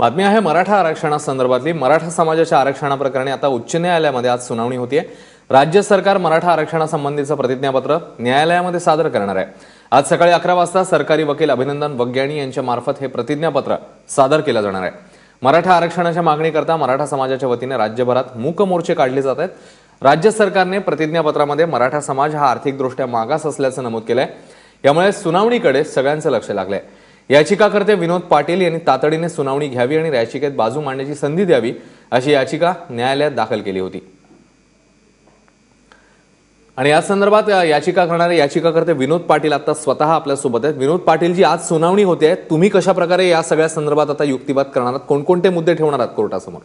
बातमी आहे मराठा आरक्षणासंदर्भातली. मराठा समाजाच्या आरक्षणाप्रकरणी आता उच्च न्यायालयामध्ये आज सुनावणी होतीये. राज्य सरकार मराठा आरक्षणासंबंधीचं प्रतिज्ञापत्र न्यायालयामध्ये सादर करणार आहे. आज सकाळी अकरा वाजता सरकारी वकील अभिनंदन वग्याणी यांच्या मार्फत हे प्रतिज्ञापत्र सादर केलं जाणार आहे. मराठा आरक्षणाच्या मागणीकरता मराठा समाजाच्या वतीने राज्यभरात मूक मोर्चे काढले जात आहेत. राज्य सरकारने प्रतिज्ञापत्रामध्ये मराठा समाज हा आर्थिकदृष्ट्या मागास असल्याचं नमूद केलंय. यामुळे सुनावणीकडे सगळ्यांचं लक्ष लागलंय. याचिकाकर्ते विनोद पाटील यांनी तातडीने सुनावणी घ्यावी आणि याचिकेत बाजू मांडण्याची संधी द्यावी अशी याचिका न्यायालयात दाखल केली होती. आणि या संदर्भात याचिका करणारे याचिकाकर्ते विनोद पाटील आता स्वतः आपल्यासोबत आहेत. विनोद पाटील जी आज सुनावणी होते. तुम्ही कशा प्रकारे या सगळ्या संदर्भात आता युक्तिवाद करणार आहात? कोणकोणते मुद्दे ठेवणार आहात कोर्टासमोर?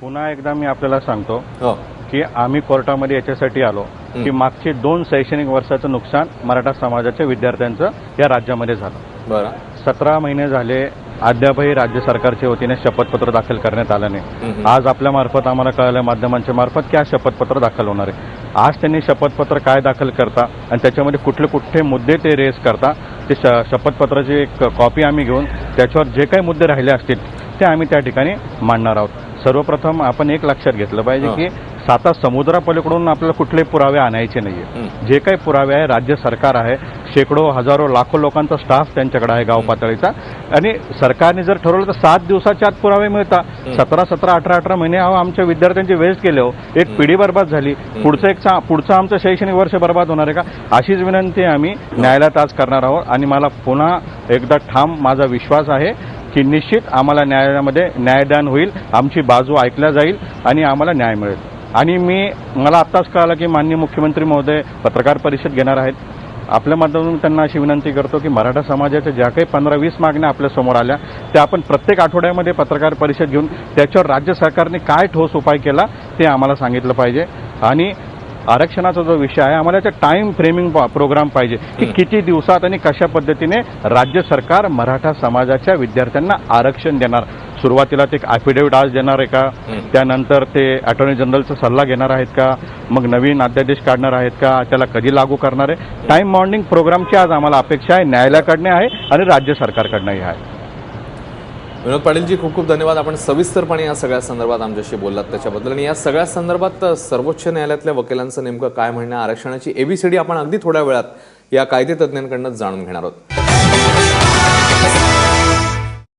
पुन्हा एकदा मी आपल्याला सांगतो. हो. की आम्ही कोर्टामध्ये याच्यासाठी आलो की मागचे दोन शैक्षणिक वर्षाचं नुकसान मराठा समाजाच्या विद्यार्थ्यांचं या राज्यामध्ये झालं. बरं. सतरा महिने झाले अद्यापही राज्य सरकारच्या वतीने शपथपत्र दाखल करण्यात आलं नाही. आज आपल्या मार्फत आम्हाला कळलं माध्यमांच्या मार्फत की आज शपथपत्र दाखल होणार आहे. आज त्यांनी शपथपत्र काय दाखल करता आणि त्याच्यामध्ये कुठले कुठले मुद्दे ते रेस करता ते शपथपत्राची एक कॉपी आम्ही घेऊन त्याच्यावर जे काही मुद्दे राहिले असतील ते आम्ही त्या ठिकाणी मांडणार आहोत. सर्वप्रथम आपण एक लक्षात घेतलं पाहिजे. की साता समुद्रापलीकडून आपल्याला कुठले पुरावे आणायचे नाहीये. जे काही पुरावे आहे राज्य सरकार आहे शेकडो हजारो लाखो लोकांचा स्टाफ त्यांच्याकडे आहे गाव पातळीचा. आणि सरकारने जर ठरवलं तर सात दिवसाच्या आत पुरावे मिळतात. सतरा सतरा अठरा अठरा महिने अहो आमच्या विद्यार्थ्यांची वेस्ट केले हो एक पिढी बर्बाद झाली. पुढचं एक पुढचं आमचं शैक्षणिक वर्ष बर्बाद होणार आहे का? अशीच विनंती आम्ही न्यायालयात आज करणार आहोत. आणि मला पुन्हा एकदा ठाम माझा विश्वास आहे की निश्चित आम्हाला न्यायालयामध्ये न्यायदान होईल. आमची बाजू ऐकल्या जाईल आणि आम्हाला न्याय मिळेल. आणि मी मला आत्ताच कळालं की माननीय मुख्यमंत्री महोदय पत्रकार परिषद घेणार आहेत. आपल्या माध्यमातून त्यांना अशी विनंती करतो की मराठा समाजाच्या ज्या काही पंधरा वीस मागण्या आपल्यासमोर आल्या त्या आपण प्रत्येक आठवड्यामध्ये पत्रकार परिषद घेऊन त्याच्यावर राज्य सरकारने काय ठोस उपाय केला ते आम्हाला सांगितलं पाहिजे. आणि आरक्षणाचा जो विषय आहे आम्हाला त्याचा टाइम फ्रेमिंग प्रोग्राम पाहिजे की किती दिवसात आणि कशा पद्धतीने राज्य सरकार मराठा समाजाच्या विद्यार्थ्यांना आरक्षण देणार. सुरुवातीला ते अफिडेव्हिट आज देणार आहे का. त्यानंतर ते अटॉर्नी जनरलचा सल्ला घेणार आहेत का? मग नवीन अध्यादेश काढणार आहेत का? त्याला कधी लागू करणार आहे? टाइम मॉर्निंग प्रोग्रामची आज आम्हाला अपेक्षा आहे. न्यायालयाकडनं आहे आणि राज्य सरकारकडनंही आहे. विनोद पाटीलजी खूप खूप धन्यवाद. आपण सविस्तरपणे या सगळ्या संदर्भात आमच्याशी बोललात त्याच्याबद्दल. आणि या सगळ्या संदर्भात सर्वोच्च न्यायालयातल्या वकिलांचं नेमकं काय म्हणणं आहे, आरक्षणाची एबीसीडी आपण अगदी थोड्या वेळात या कायदे तज्ज्ञांकडनं जाणून घेणार आहोत.